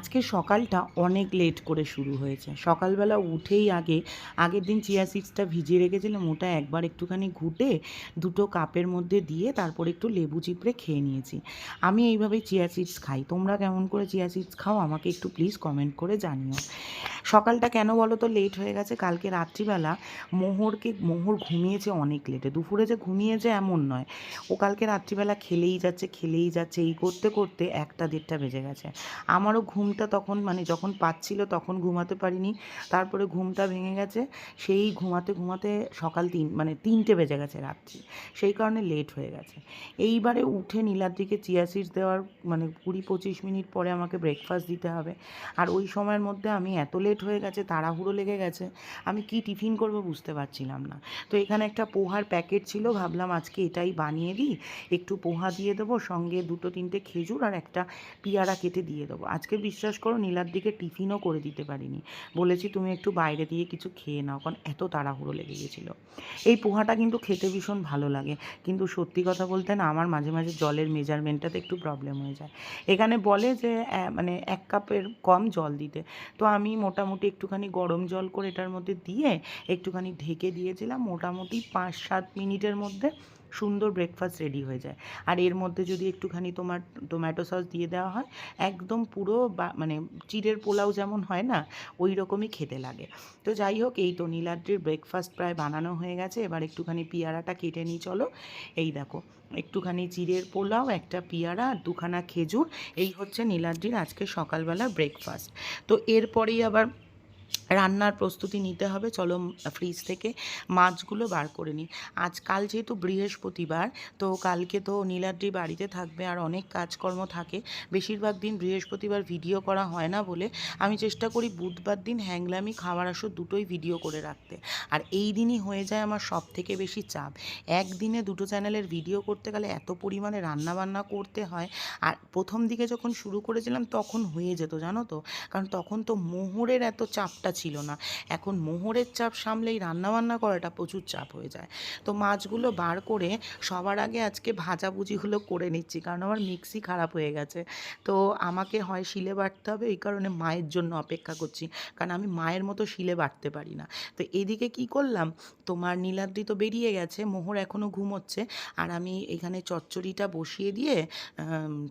আজকে সকালটা অনেক লেট করে শুরু হয়েছে। সকালবেলা উঠেই আগে, আগের দিন চিয়া সিডসটা ভিজিয়ে রেখেছিলাম, ওটা একবার একটুখানি ঘুটে দুটো কাপের মধ্যে দিয়ে তারপর একটু লেবু চিপড়ে খেয়ে নিয়েছি। আমি এইভাবেই চিয়া সিডস খাই। তোমরা কেমন করে চিয়া সিডস খাও, আমাকে একটু প্লিজ কমেন্ট করে জানিও। সকালটা কেন বলো তো লেট হয়ে গেছে? কালকে রাত্রিবেলা মোহরকে, মোহর ঘুমিয়েছে অনেক লেটে দুপুরে যে ঘুমিয়েছে এমন নয়। ও কালকে রাত্রিবেলা খেলেই যাচ্ছে খেলেই যাচ্ছে, এই করতে করতে একটা দেড়টা বেজে গেছে। আমারও ঘুমটা তখন মানে যখন পাচ্ছিল তখন ঘুমাতে পারিনি। তারপরে ঘুমটা ভেঙে গেছে। সেই ঘুমাতে ঘুমাতে সকাল তিন মানে তিনটে বেজে গেছে রাত্রি। সেই কারণে লেট হয়ে গেছে। এইবারে উঠে নীলাদ্রিকে চিয়া সিডস দেওয়ার মানে কুড়ি পঁচিশ মিনিট পরে আমাকে ব্রেকফাস্ট দিতে হবে। আর ওই সময়ের মধ্যে আমি এত লেট হয়ে গেছে, তাড়াহুড়ো লেগে গেছে, আমি কি টিফিন করব বুঝতে পারছিলাম না। তো এখানে একটা পোহার প্যাকেট ছিল, ভাবলাম আজকে এটাই বানিয়ে দিই। একটু পোহা দিয়ে দেবো, সঙ্গে দুটো তিনটে খেজুর আর একটা পিয়ারা কেটে দিয়ে দেবো। আজকে বিশ্বাস করো, নীলার দিকে টিফিনও করে দিতে পারিনি। বলেছি, তুমি একটু বাইরে দিয়ে কিছু খেয়ে নাও, কারণ এত তাড়াহুড়ো লেগে গেছিল। এই পোহাটা কিন্তু খেতে ভীষণ ভালো লাগে, কিন্তু সত্যি কথা বলতে না, আমার মাঝে মাঝে জলের মেজারমেন্টটাতে একটু প্রবলেম হয়ে যায়। এখানে বলে যে মানে এক কাপের কম জল দিতে। তো আমি মোটামুটি একটুখানি গরম জল করে এটার মধ্যে দিয়ে একটুখানি ঢেকে দিয়েছিলাম, মোটামুটি পাঁচ সাত মিনিটের মধ্যে। সুন্দর ব্রেকফাস্ট রেডি হয়ে যায়। আর এর মধ্যে যদি একটুখানি তোমার টোম্যাটো সস দিয়ে দেওয়া হয়, একদম পুরো মানে চিড়ের পোলাও যেমন হয় না ওই রকমই খেতে লাগে। তো যাই হোক, এই তো নীলাদ্রির ব্রেকফাস্ট প্রায় বানানো হয়ে গেছে। এবার একটুখানি পেয়ারাটা কেটে নিই, চলো। এই দেখো, একটুখানি চিড়ের পোলাও, একটা পিয়ারা, আর দুখানা খেজুর। এই হচ্ছে নীলাদ্রির আজকে সকালবেলার ব্রেকফাস্ট তো এরপরেই আবার রান্নার প্রস্তুতি নিতে হবে। চলো ফ্রিজ থেকে মাছগুলো বার করে নিই। আজকাল যেহেতু বৃহস্পতিবার, তো কালকে তো নীলাদ্রি বাড়িতে থাকবে আর অনেক কাজকর্ম থাকে। বেশিরভাগ দিন বৃহস্পতিবার ভিডিও করা হয় না বলে আমি চেষ্টা করি বুধবার দিন হ্যাংলামি খাওয়ার আসর দুটোই ভিডিও করে রাখতে। আর এই দিনই হয়ে যায় আমার সব থেকে বেশি চাপ। একদিনে দুটো চ্যানেলের ভিডিও করতে গেলে এত পরিমাণে রান্না বান্না করতে হয়। আর প্রথম দিকে যখন শুরু করেছিলাম তখন হয়ে যেত, জানো তো? কারণ তখন তো মোহরের এত চাপটা ছিল না। এখন মোহরের চাপ সামলেই রান্নাবান্না করাটা প্রচুর চাপ হয়ে যায়। তো মাছগুলো বার করে সবার আগে আজকে ভাজাভুজিগুলো করে নিচ্ছি, কারণ আমার মিক্সি খারাপ হয়ে গেছে। তো আমাকে হয় শিলে বাটতে হবে, এই কারণে মায়ের জন্য অপেক্ষা করছি, কারণ আমি মায়ের মতো শিলে বাটতে পারি না। তো এদিকে কি করলাম, তোমার নীলাদ্রি তো বেরিয়ে গেছে, মোহর এখনও ঘুমোচ্ছে, আর আমি এখানে চচ্চড়িটা বসিয়ে দিয়ে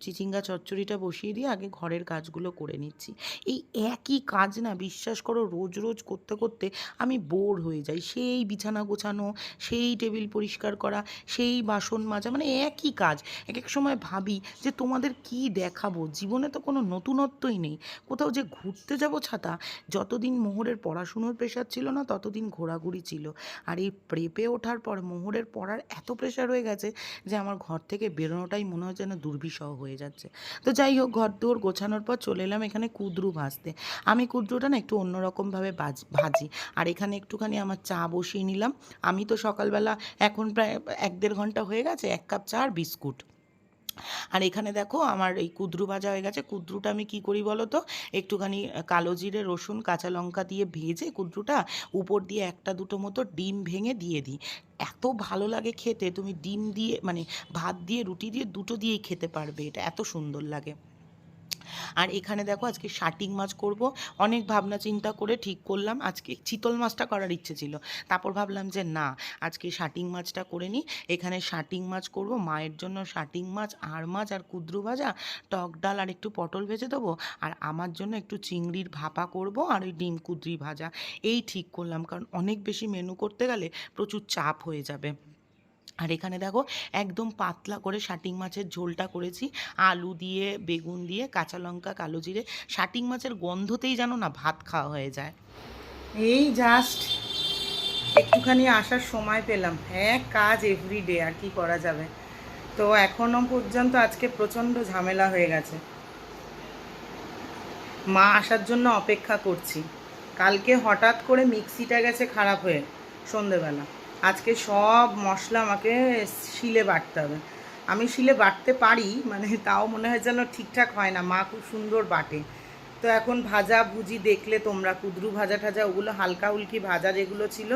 চিচিঙ্গা চচ্চড়িটা বসিয়ে দিয়ে আগে ঘরের কাজগুলো করে নিচ্ছি। এই একই কাজ না, বিশ্বাস করো রোজ রোজ করতে করতে আমি বোর হয়ে যাই। সেই বিছানা গোছানো, সেই টেবিল পরিষ্কার করা, সেই বাসন মাজা মানে একই কাজ। এক এক সময় ভাবি যে তোমাদের কি দেখাবো? জীবনে তো কোনো নতুনত্বই নেই। কোথাও যে ঘুরতে যাব ছাতা, যতদিন মোহরের পড়াশুনোর প্রেশার ছিল না, ততদিন ঘোরাঘুরি ছিল। আর এই প্রেপে ওঠার পর মোহরের পড়ার এত প্রেশার হয়ে গেছে যে আমার ঘর থেকে বেরোনোটাই মনে হয় যেন দুর্বিষহ হয়ে যাচ্ছে। তো যাই হোক, ঘর দুয়ার গোছানোর পর চলে এলাম এখানে কুদ্রু ভাজতে আমি কুদ্রুটা না একটু অন্যরকমভাবে বাজ, ভাজি। আর এখানে একটুখানি আমার চা বসিয়ে নিলাম। আমি তো সকালবেলা এখন প্রায় এক দেড় ঘণ্টা হয়ে গেছে, এক কাপ চা আর বিস্কুট। আর এখানে দেখো আমার এই কুদরু ভাজা হয়ে গেছে। কুদরুটা আমি কি করি বলো তো? একটুখানি কালো জিরে, রসুন, কাঁচা লঙ্কা দিয়ে ভেজে কুদরুটা উপর দিয়ে একটা দুটো মতো ডিম ভেঙে দিয়ে দিই। এত ভালো লাগে খেতে। তুমি ডিম দিয়ে মানে ভাত দিয়ে, রুটি দিয়ে দুটো দিয়েই খেতে পারবে এটা। এত সুন্দর লাগে। আর এখানে দেখো আজকে শাটিং মাছ করব। অনেক ভাবনা চিন্তা করে ঠিক করলাম। আজকে চিতল মাছটা করার ইচ্ছে ছিল। তারপর ভাবলাম যে না, আজকে শাটিং মাছটা করে নিই। এখানে শাটিং মাছ করব। মায়ের জন্য শাটিং মাছ আর মাছ আর কুদ্রু ভাজা, টক ডাল আর একটু পটল ভেজে দেবো। আর আমার জন্য একটু চিংড়ির ভাপা করব আর ওই ডিম কুদ্রি ভাজা। এই ঠিক করলাম। কারণ অনেক বেশি মেনু করতে গেলে প্রচুর চাপ হয়ে যাবে। আর এখানে দেখো একদম পাতলা করে শাটিং মাছের ঝোলটা করেছি। আলু দিয়ে, বেগুন দিয়ে, কাঁচা লঙ্কা, কালো জিরে। শাটিং মাছের গন্ধতেই জানো না ভাত খাওয়া হয়ে যায়। এই জাস্ট একটুখানি আসার সময় পেলাম। হ্যাঁ কাজ এভরিডে আর কি করা যাবে? তো এখনও পর্যন্ত আজকে প্রচণ্ড ঝামেলা হয়ে গেছে। মা আসার জন্য অপেক্ষা করছি। কালকে হঠাৎ করে মিক্সিটা গেছে খারাপ হয়ে, সন্ধেবেলা। আজকে সব মশলা আমাকে শিলে বাটতে হবে। আমি শিলে বাটতে পারি মানে তাও মনে হয় যেন ঠিকঠাক হয় না, মা খুব সুন্দর বাটে। তো এখন ভাজা ভুজি দেখলে তোমরা, কুদরু ভাজা ঠাজা, ওগুলো হালকা হুলকি ভাজা যেগুলো ছিল,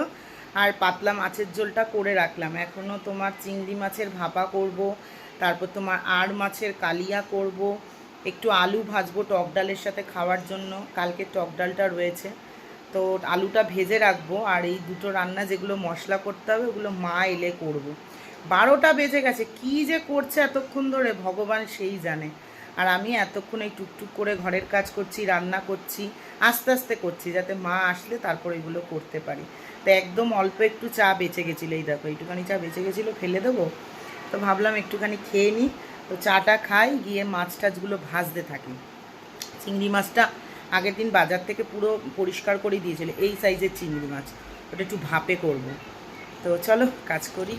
আর পাতলা মাছের ঝোলটা করে রাখলাম। এখনও তোমার চিংড়ি মাছের ভাপা করব, তারপর তোমার আর মাছের কালিয়া করব, একটু আলু ভাজবো টক ডালের সাথে খাওয়ার জন্য, কালকে টক ডালটা রয়েছে। তো আলুটা ভেজে রাখব আর এই দুটো রান্না যেগুলো মশলা করতে হবে, ওগুলো মা এলে করব। বারোটা বেজে গেছে, কি যে করছে এতক্ষণ ধরে ভগবান সেই জানে। আর আমি এতক্ষণ এই টুকটুক করে ঘরের কাজ করছি, রান্না করছি, আস্তে আস্তে করছি যাতে মা আসলে তারপর এগুলো করতে পারি। তো একদম অল্প একটু চা বেঁচে গেছিল, এই দেখো একটুখানি চা বেঁচে গেছিল, ফেলে দেবো? তো ভাবলাম একটুখানি খেয়ে নিই। তো চাটা খাই, গিয়ে মাছ টাছগুলো ভাজতে থাকি। চিংড়ি মাছটা আগের দিন বাজার থেকে পুরো পরিষ্কার করে দিয়েছিল, এই সাইজের চিংড়ি মাছ, ওটা একটু ভাপে করব। তো চলো, কাজ করি।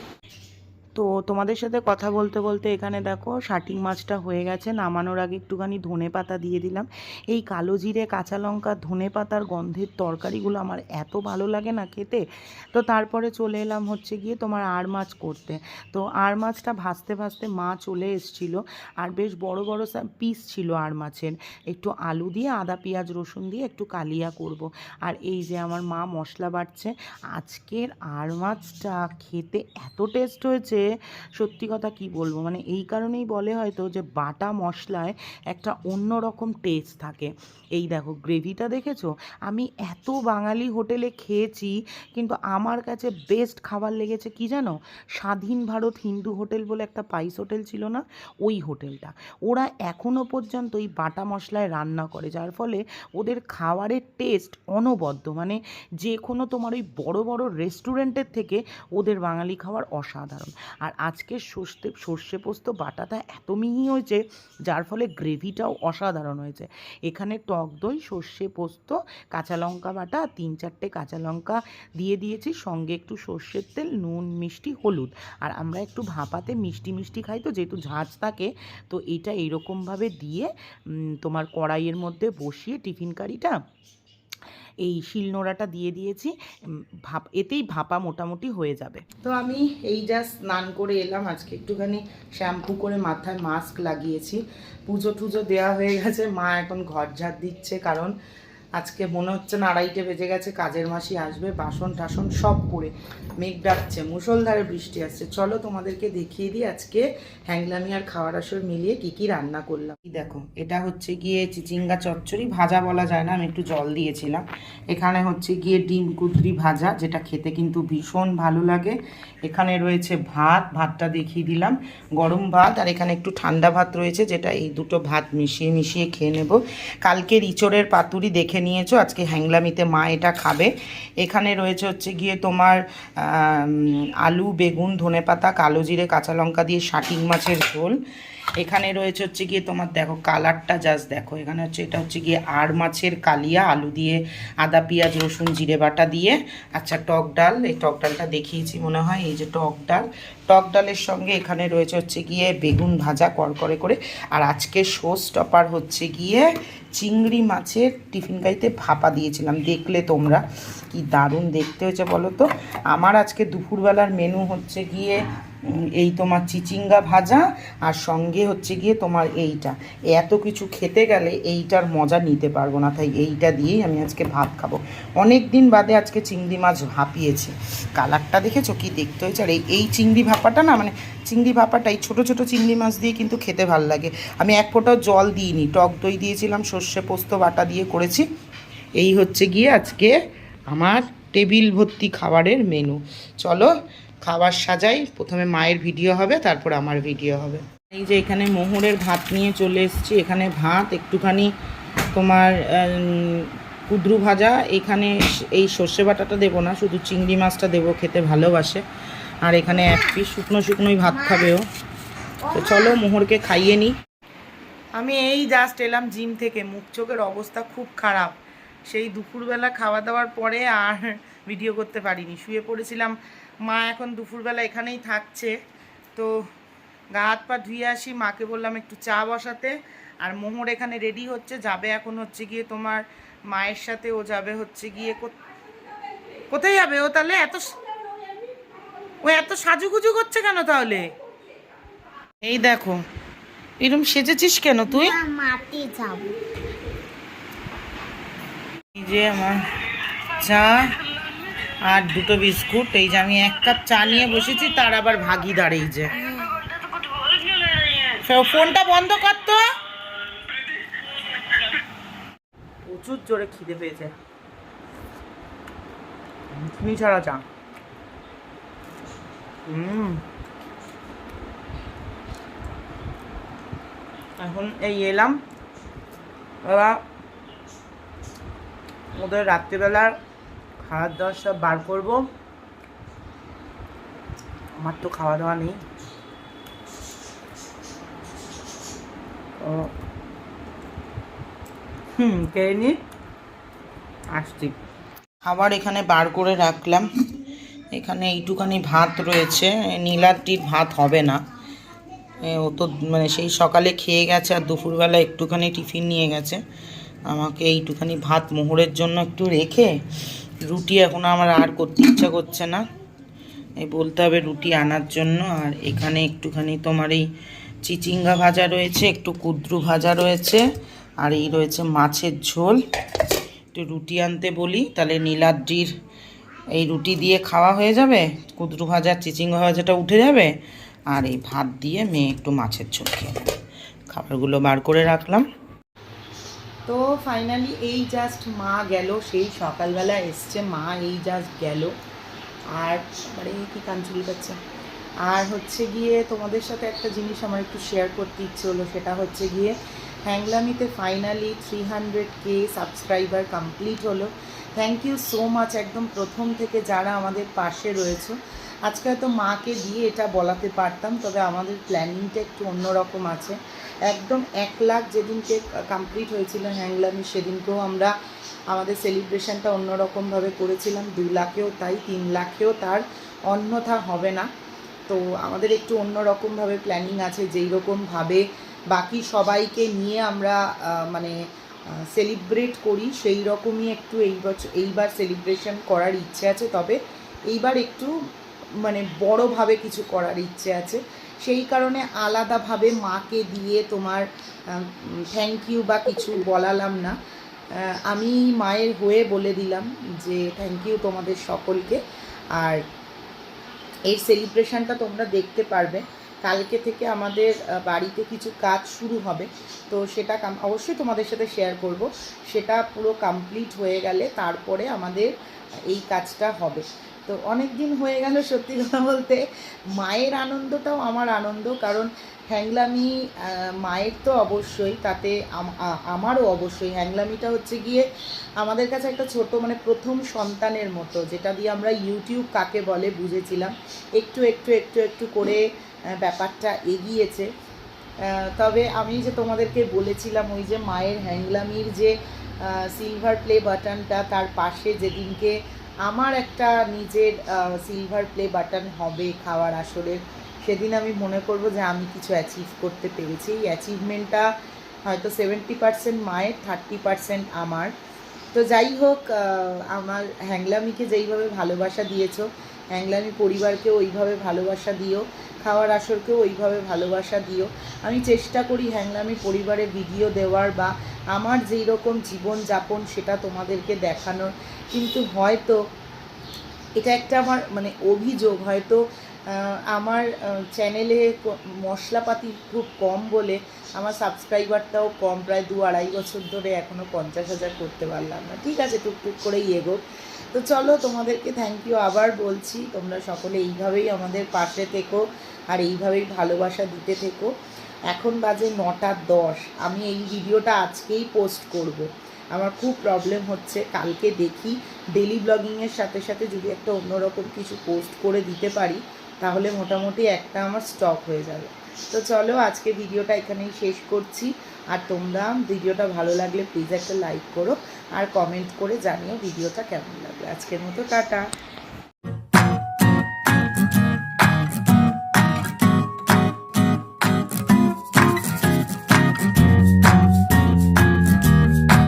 তো তোমাদের সাথে কথা বলতে বলতে এখানে দেখো শাটিং মাছটা হয়ে গেছে। নামানোর আগে একটুখানি ধনে পাতা দিয়ে দিলাম। এই কালো জিরে, কাঁচা লঙ্কা, ধনে পাতার গন্ধের তরকারিগুলো আমার এত ভালো লাগে না খেতে। তো তারপরে চলে এলাম হচ্ছে গিয়ে তোমার আর মাছ করতে। তো আর মাছটা ভাজতে ভাজতে মা চলে এসছিল। আর বেশ বড় বড় পিস ছিল আর মাছের। একটু আলু দিয়ে আদা, পেঁয়াজ, রসুন দিয়ে একটু কালিয়া করব। আর এই যে আমার মা মশলা বাটছে, আজকের আর মাছটা খেতে এত টেস্ট হয়েছে। সত্যি কথা কি বলব? মানে এই কারণেই বলে হয়তো যে বাটা মশলায় একটা অন্য রকম টেস্ট থাকে। এই দেখো গ্রেভিটা দেখেছ? আমি এত বাঙালি হোটেলে খেয়েছি, কিন্তু আমার কাছে বেস্ট খাবার লেগেছে কি জানো? স্বাধীন ভারত হিন্দু হোটেল বলে একটা পাইস হোটেল ছিল না? ওই হোটেলটা। ওরা এখনও পর্যন্ত ওই বাটা মশলায় রান্না করে, যার ফলে ওদের খাবারের টেস্ট অনবদ্য। মানে যে কোনো তোমার ওই বড় বড় রেস্টুরেন্টের থেকে ওদের বাঙালি খাবার অসাধারণ। আর আজকে সর্ষে সর্ষে পোস্ত বাটাটা এত মিহি হয়েছে, যার ফলে গ্রেভিটাও অসাধারণ হয়েছে। এখানে টক দই, সর্ষে পোস্ত, কাঁচা লঙ্কা বাটা, তিন চারটে কাঁচা লঙ্কা দিয়ে দিয়েছি, সঙ্গে একটু সর্ষের তেল, নুন, মিষ্টি, হলুদ। আর আমরা একটু ভাপাতে মিষ্টি মিষ্টি খাই তো, যেহেতু ঝাঁজ থাকে, তো এটা এইরকমভাবে দিয়ে তোমার কড়াইয়ের মধ্যে বসিয়ে টিফিন কারিটা এই শিলনোড়াটা দিয়ে দিয়েছি ভাপ, এতেই ভাপা মোটামুটি হয়ে যাবে। তো আমি এই যা স্নান করে এলাম, আজকে একটুখানি শ্যাম্পু করে মাথায় মাস্ক লাগিয়েছি। পুজো টুজো দেওয়া হয়ে গেছে, মা এখন ঘর ঝাড় দিচ্ছে, কারণ আজকে মনে হচ্ছে না আড়াইটে বেজে গেছে, কাজের মাসি আসবে, বাসন টাসন সব পড়ে মেঘ ডাকছে, মুষলধারে বৃষ্টি আসছে। চলো তোমাদেরকে দেখিয়ে দিই আজকে হ্যাংলামি আর খাওয়ার আসর মিলিয়ে কি কি রান্না করলাম। দেখো, এটা হচ্ছে গিয়ে চিচিঙ্গা চচ্চড়ি, ভাজা বলা যায় না, আমি একটু জল দিয়েছিলাম। এখানে হচ্ছে গিয়ে ডিম কুদ্রি ভাজা, যেটা খেতে কিন্তু ভীষণ ভালো লাগে। এখানে রয়েছে ভাত, ভাতটা দেখিয়ে দিলাম, গরম ভাত, আর এখানে একটু ঠান্ডা ভাত রয়েছে, যেটা এই দুটো ভাত মিশিয়ে মিশিয়ে খেয়ে নেব। কালকের ইচড়ের পাতুরি দেখে নিয়েছো, আজকে হ্যাংলামিতে মা এটা খাবে। এখানে রয়েছে হচ্ছে গিয়ে তোমার আলু, বেগুন, ধনেপাতা, কালো জিরে, কাঁচা লঙ্কা দিয়ে শাটিং মাছের ঝোল। এখানে রয়েছে হচ্ছে গিয়ে তোমার দেখো কালারটা জাস্ট দেখো। এখানে হচ্ছে এটা হচ্ছে গিয়ে আর মাছের কালিয়া, আলু দিয়ে আদা, পেঁয়াজ, রসুন, জিরে বাটা দিয়ে। আচ্ছা টক ডাল, এই টক ডালটা দেখিয়েছি মনে হয়, এই যে টক ডাল। টক ডালের সঙ্গে এখানে রয়েছে হচ্ছে গিয়ে বেগুন ভাজা করকরে করে। আর আজকে শো স্টপার হচ্ছে গিয়ে চিংড়ি মাছের টিফিন গাড়িতে ভাপা দিয়েছিলাম। দেখলে তোমরা, কি দারুণ দেখতে হয়েছে বলো তো? আমার আজকে দুপুরবেলার মেনু হচ্ছে গিয়ে এই তোমার চিচিঙ্গা ভাজা আর সঙ্গে হচ্ছে গিয়ে তোমার এইটা। এত কিছু খেতে গেলে এইটার মজা নিতে পারব না, তাই এইটা দিয়েই আমি আজকে ভাত খাব। অনেক দিন বাদে আজকে চিংড়ি মাছ ভাপিয়েছি। কালারটা দেখেছ? কি দেখতে হয়েছে? আর এই চিংড়ি ভাপাটা না মানে চিংড়ি ভাপাটা এই ছোটো ছোটো চিংড়ি মাছ দিয়ে কিন্তু খেতে ভালো লাগে। আমি এক ফোঁটাও জল দিইনি, টক দই দিয়েছিলাম, সর্ষে পোস্ত বাটা দিয়ে করেছি। এই হচ্ছে গিয়ে আজকে আমার টেবিল ভর্তি খাবারের মেনু চলো খাবার সাজাই, প্রথমে মায়ের ভিডিও হবে, তারপর আমার ভিডিও হবে। এই যে এখানে মোহরের ভাত নিয়ে চলে এসেছি, এখানে ভাত, একটুখানি তোমার কুদ্রু ভাজা, এখানে এই সর্ষে বাটাটা দেবো না, শুধু চিংড়ি মাছটা দেবো, খেতে ভালোবাসে। আর এখানে এক পিস শুকনো শুকনোই ভাত খাবেও তো চলো মোহরকে খাইয়ে নিই আমি এই জাস্ট এলাম জিম থেকে, মুখ চোখের অবস্থা খুব খারাপ। সেই দুপুরবেলা খাওয়া দাওয়ার পরে আর ভিডিও করতে পারিনি। শুয়ে পড়েছিলাম মা এখন দুপুরবেলা এখানেই থাকছে। তো গা হাত পা ধুয়ে আসি মাকে বললাম একটু চা বসাতে। আর মোহর এখানে রেডি হচ্ছে যাবে এখন হচ্ছে গিয়ে তোমার মায়ের সাথে ও যাবে হচ্ছে গিয়ে কোথ- কোথায় যাবে ও তাহলে? এত ও এত সাজুগুজু করছে কেন তাহলে? এই দেখো এরম সেজেছিস কেন তুই? মাটি যাব এই যে আমার চা। আর দুটো বিস্কুট, এই যে আমি এক কাপ চা নিয়ে বসেছি, তার আবার ভাগিদার এই যে। ফোনটা বন্ধ কর তো। প্রচুর জোরে খিদে পেয়েছে। চিনি ছাড়া চা। হুম। এখন এই এলাম। এবার ওদের রাত্রিবেলার খাওয়ার দাওয়ার সব বার করব। আমার তো খাওয়া দাওয়া নেই। ও। হুম কে নি। আসছি। খাবার এখানে বার করে রাখলাম। এখানে এইটুখানি ভাত রয়েছে। নীলাদ্রির ভাত হবে না। ও তো মানে সেই সকালে খেয়ে গেছে আর দুপুরবেলা একটুখানি টিফিন নিয়ে গেছে। আমাকে এইটুখানি ভাত মোহরের জন্য একটু রেখে রুটি এখন আমার আর করতে ইচ্ছা করছে না। এই বলতে হবে রুটি আনার জন্য, আর এখানে একটুখানি তোমার এই চিচিঙ্গা ভাজা রয়েছে, একটু কুদ্রু ভাজা রয়েছে, আর এই রয়েছে মাছের ঝোল। একটু রুটি আনতে বলি, তাহলে নীলাদ্রির এই রুটি দিয়ে খাওয়া হয়ে যাবে? কুদ্রু ভাজা, চিচিঙ্গা ভাজাটা উঠে যাবে? আর এই ভাত দিয়ে মেয়ে একটু মাছের ঝোল খেয়ে খাবারগুলো বার করে রাখলাম। তো ফাইনালি এই জাস্ট মা গেল, সেই সকালবেলা এসছে, মা এই জাস্ট গেল। আর মানে কি কান চুলকাচ্ছে আর হচ্ছে গিয়ে তোমাদের সাথে একটা জিনিস আমার একটু শেয়ার করতে ইচ্ছে হলো, সেটা হচ্ছে গিয়ে হ্যাংলামিতে finally three hundred K subscriber complete হলো। থ্যাংক ইউ সো মাচ একদম প্রথম থেকে যারা আমাদের পাশে রয়েছে। আজকে হয়তো মাকে দিয়ে এটা বলাতে পারতাম, তবে আমাদের প্ল্যানিংটা একটু অন্যরকম আছে। একদম এক লাখ যেদিনকে কমপ্লিট হয়েছিল হ্যাংলামি, সেদিনকেও আমরা আমাদের সেলিব্রেশনটা অন্যরকমভাবে করেছিলাম। দু লাখেও তাই, তিন লাখেও তার অন্যথা হবে না। তো আমাদের একটু অন্যরকমভাবে প্ল্যানিং আছে যেই রকমভাবে বাকি সবাইকে নিয়ে আমরা মানে সেলিব্রেট করি সেই রকমই একটু এই বছর এইবার সেলিব্রেশন করার ইচ্ছে আছে। তবে এইবার একটু মানে বড়োভাবে কিছু করার ইচ্ছে আছে। সেই কারণে আলাদাভাবে মাকে দিয়ে তোমার থ্যাংক ইউ বা কিছু বলালাম না। আমি মায়ের হয়ে বলে দিলাম যে থ্যাংক ইউ তোমাদের সকলকে। আর এই সেলিব্রেশনটা তোমরা দেখতে পারবে। কালকে থেকে আমাদের বাড়িতে কিছু কাজ শুরু হবে। তো সেটা অবশ্যই তোমাদের সাথে শেয়ার করব। সেটা পুরো কমপ্লিট হয়ে গেলে তারপরে আমাদের এই কাজটা হবে। তো অনেক দিন হয়ে গেল সত্যি কথা বলতে। মায়ের আনন্দটাও আমার আনন্দ, কারণ হ্যাংলামি মায়ের তো অবশ্যই, তাতে আমারও অবশ্যই। হ্যাংলামিটা হচ্ছে গিয়ে আমাদের কাছে একটা ছোট মানে প্রথম সন্তানের মতো, যেটা দিয়ে আমরা ইউটিউব কাকে বলে বুঝেছিলাম। একটু একটু একটু একটু করে ব্যাপারটা এগিয়েছে। তবে আমি যে তোমাদেরকে বলেছিলাম ওই যে মায়ের হ্যাংলামির যে সিলভার প্লে বাটনটা তার পাশে যেদিনকে আমার একটা নিজের সিলভার প্লে বাটন হবে খাওয়ার আসরের সেদিন আমি মনে করব যে আমি কিছু অ্যাচিভ করতে পেরেছি। এই অ্যাচিভমেন্টটা হয়তো সেভেন্টি পার্সেন্ট মায়ের থার্টি পার্সেন্ট আমার। তো যাই হোক আমার হ্যাংলামিকে যেইভাবে ভালোবাসা দিয়েছ, হ্যাংলামি পরিবারকে ওইভাবে ভালোবাসা দিও, খাওয়ার আসরকেও ওইভাবে ভালোবাসা দিও। আমি চেষ্টা করি হ্যাংলামি পরিবারে ভিডিও দেওয়ার বা আমার যেই রকম জীবনযাপন সেটা তোমাদেরকে দেখানোর। কিন্তু হয়তো এটা একটা আমার মানে অভিযোগ, হয়তো আমার চ্যানেলে মশলাপাতি খুব কম বলে আমার সাবস্ক্রাইবারটাও কম, প্রায় দু আড়াই বছর ধরে এখনও পঞ্চাশ হাজার করতে পারলাম না। ঠিক আছে টুকটুক করেই এগো তো চলো, তোমাদেরকে থ্যাংক ইউ আবার বলছি, তোমরা সকলে এইভাবেই আমাদের পাশে থেকো, আর এইভাবেই ভালোবাসা দিতে থেকো। এখন বাজে নটা দশ। আমি এই ভিডিওটা আজকেই পোস্ট করব। আমার খুব প্রবলেম হচ্ছে, কালকে দেখি ডেলি ব্লগিংয়ের সাথে সাথে যদি একটা অন্যরকম কিছু পোস্ট করে দিতে পারি, তাহলে মোটামুটি একটা আমার স্টক হয়ে যাবে। তো চলো আজকে ভিডিওটা এখানেই শেষ করছি। আর তোমরা ভিডিওটা ভালো লাগলে প্লিজ একটা লাইক করো, আর কমেন্ট করে জানিও ভিডিওটা কেমন লাগল। আজকের মতো টাটা।